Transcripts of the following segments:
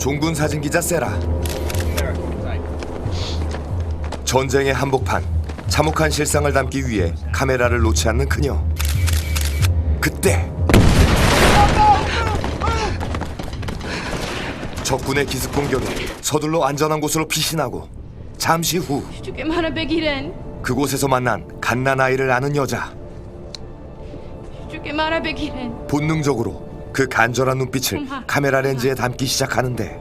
종군 사진 기자 세라. 전쟁의 한복판 참혹한 실상을 담기 위해 카메라를 놓지 않는 그녀. 그때 적군의 기습 공격에 서둘러 안전한 곳으로 피신하고 잠시 후. 그곳에서 만난 갓난 아이를 아는 여자. 본능적으로 그 간절한 눈빛을 카메라 렌즈에 담기 시작하는데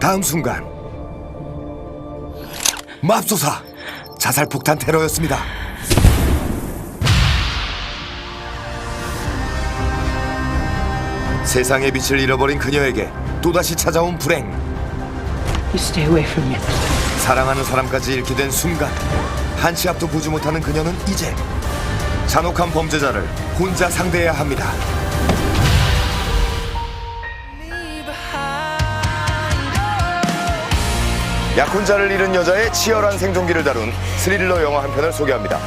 다음 순간 맙소사 자살 폭탄 테러였습니다. 세상의 빛을 잃어버린 그녀에게 또다시 찾아온 불행. 사랑하는 사람까지 잃게 된 순간 한 치 앞도 보지 못하는 그녀는 이제 잔혹한 범죄자를 혼자 상대해야 합니다. 약혼자를 잃은 여자의 치열한 생존기를 다룬 스릴러 영화 한 편을 소개합니다.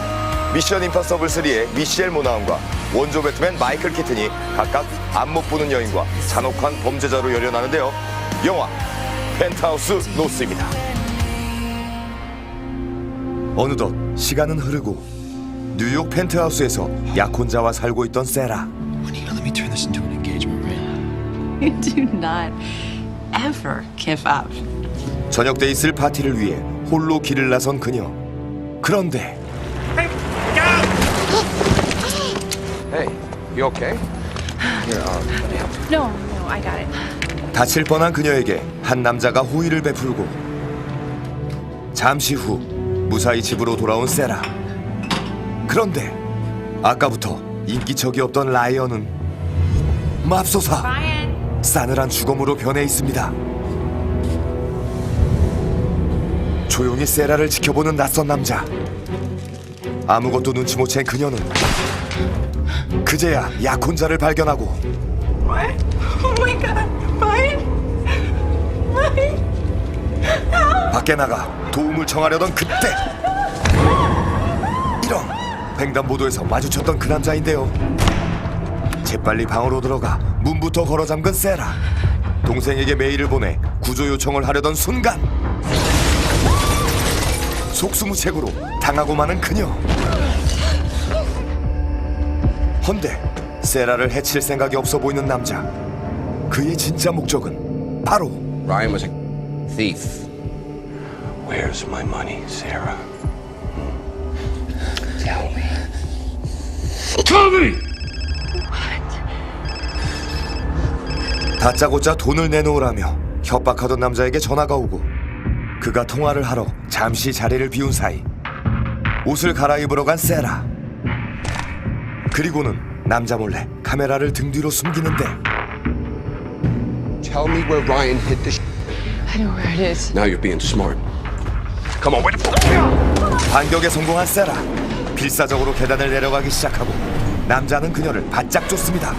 미션 임파서블 3의 미셸 모나운과 원조 배트맨 마이클 키튼이 각각 앞못 보는 여인과 잔혹한 범죄자로 열연하는데요. 영화 펜트하우스 노스입니다. 어느덧 시간은 흐르고 뉴욕 펜트하우스에서 약혼자와 살고 있던 세라. Juanita, let me turn this into an engagement ring. You do not ever give up. 저녁 때 있을 파티를 위해 홀로 길을 나선 그녀. 그런데 Hey, you okay? No, no, I got it. 다칠 뻔한 그녀에게 한 남자가 호의를 베풀고 잠시 후 무사히 집으로 돌아온 세라. 그런데 아까부터 인기척이 없던 라이언은 맙소사 싸늘한 주검으로 변해 있습니다. 조용히 세라를 지켜보는 낯선 남자. 아무것도 눈치 못 챈 그녀는 그제야 약혼자를 발견하고 What? Oh my god. Ryan? Ryan? 밖에 나가 도움을 청하려던 그때 이런 횡단보도에서 마주쳤던 그 남자인데요 재빨리 방으로 들어가 문부터 걸어 잠근 세라 동생에게 메일을 보내 구조 요청을 하려던 순간 속수무책으로 당하고 마는 그녀 헌데 세라를 해칠 생각이 없어 보이는 남자 그의 진짜 목적은 바로 Ryan was a thief. Where's my money, Sarah? Tell me. 다짜고짜 돈을 내놓으라며 협박하던 남자에게 전화가 오고 그가 통화를 하러 잠시 자리를 비운 사이 옷을 갈아입으러 간 세라 그리고는 남자 몰래 카메라를 등 뒤로 숨기는데 Tell me where Ryan hid the I know where it is. Now you're being smart. Come on, fuck? 반격에 성공한 세라 필사적으로 계단을 내려가기 시작하고 남자는 그녀를 바짝 쫓습니다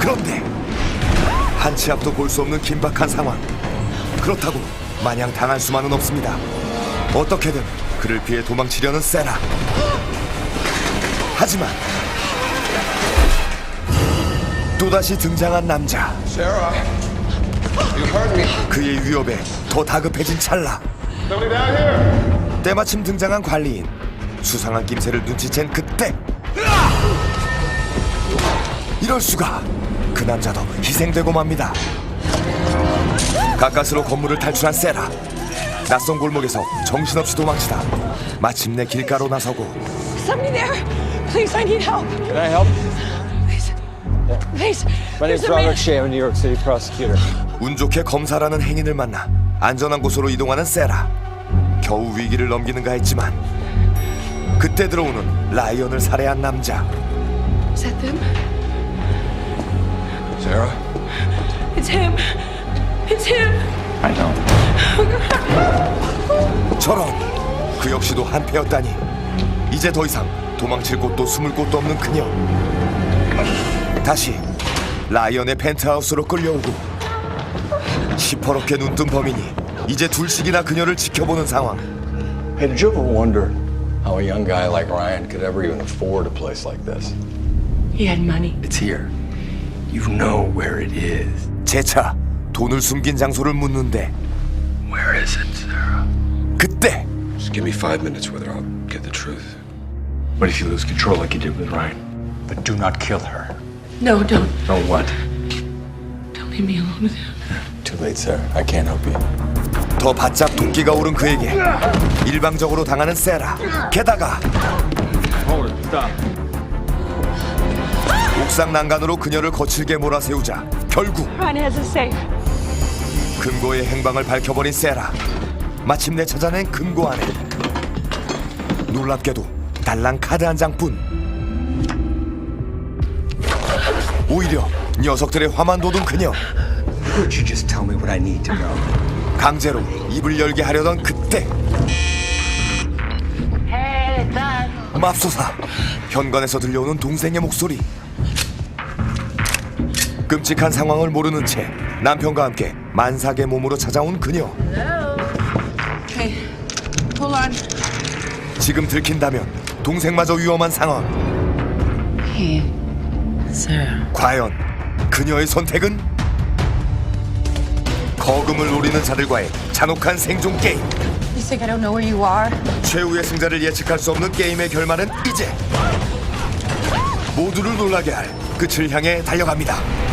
그런데 한 치 앞도 볼 수 없는 긴박한 상황 그렇다고 마냥 당할 수만은 없습니다. 어떻게든 그를 피해 도망치려는 세라 하지만 또다시 등장한 남자. Sarah, you heard me. 그의 위협에 더 다급해진 찰나. Somebody down here. 때마침 등장한 관리인. 수상한 낌새를 눈치챈 그때. 이럴 수가. 그 남자도 희생되고 맙니다 가까스로 건물을 탈출한 세라 낯선 골목에서 정신없이 도망치다 마침내 길가로 나서고 Somebody there. Please, I need help. Can I help? Please. Please. My name's There's a man. Robert Shea. I'm a New York City prosecutor. 운 좋게 검사라는 행인을 만나 안전한 곳으로 이동하는 세라 겨우 위기를 넘기는가 했지만 그때 들어오는 라이언을 살해한 남자 Is that them? Sarah? It's him. It's him. I don't. 저런 그 역시도 한패였다니 이제 더 이상 도망칠 곳도 숨을 곳도 없는 그녀 다시 라이언의 펜트하우스로 끌려오고 시퍼렇게 눈뜬 범인이 이제 둘씩이나 그녀를 지켜보는 상황 Hey, did you ever wonder how a young guy like Ryan could ever even afford a place like this? He had money. It's here. You know where it is. 재차 돈을 숨긴 장소를 묻는데 Where is it, Sarah? 그때 Just give me five minutes with her. I'll get the truth. What if you lose control like you did with Ryan? But do not kill her. No, don't. No what? Don't leave me alone with him. Too late, Sarah. I can't help you. 더 바짝 도끼가 오른 그에게 일방적으로 당하는 세라 게다가 Hold it. Stop. 옥상 난간으로 그녀를 거칠게 몰아세우자 결국. 금고의 행방을 밝혀버린 세라. 마침내 찾아낸 금고 안에 놀랍게도 달랑 카드 한 장뿐. 오히려 녀석들의 화만 돋은 그녀. Would you just tell me what I need to know? 강제로 입을 열게 하려던 그때 맙소사. 현관에서 들려오는 동생의 목소리 끔찍한 상황을 모르는 채 남편과 함께 만삭의 몸으로 찾아온 그녀 Hey, hold on. 지금 들킨다면 동생마저 위험한 상황 Hey, Sarah. 과연 그녀의 선택은 거금을 노리는 자들과의 잔혹한 생존 게임 You think I don't know where you are? 최후의 승자를 예측할 수 없는 게임의 결말은 이제 모두를 놀라게 할 끝을 향해 달려갑니다.